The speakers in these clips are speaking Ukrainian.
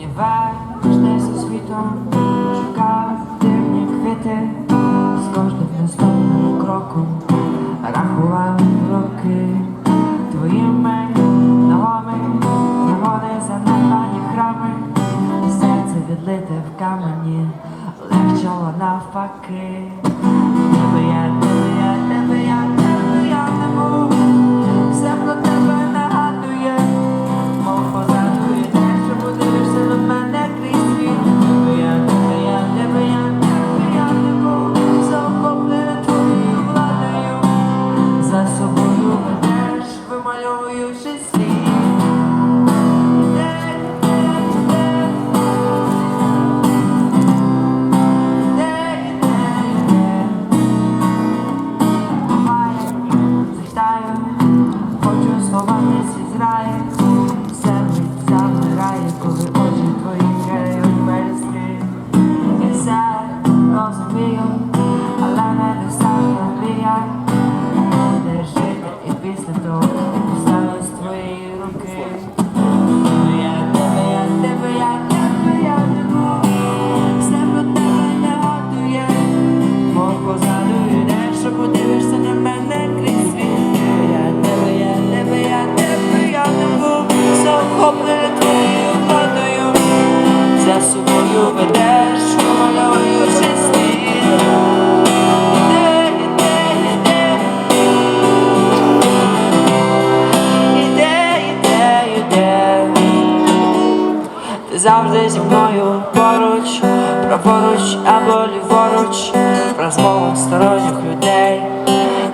І десь у світом шукав дивні квіти, з кожним наступним кроком рахував роки. Твоїми ногами, нагони занедбані храми, серце відлите в камені, легчало навпаки. Сховатись із раю Серце замирає, коли очі твої завжди зі мною поруч, праворуч або ліворуч, в розмовах сторонніх людей.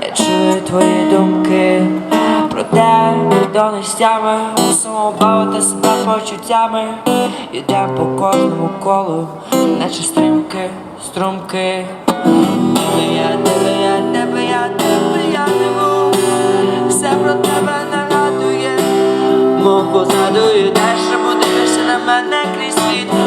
Я чую твої думки про те, відомостями, мусимо бавити себе почуттями. Ідем по кожному колу, наче стрімки, струмки. Я, тебе я, тебе я, тебе я все про тебе нагадує. Мов позаду йдеш, Mane Cristo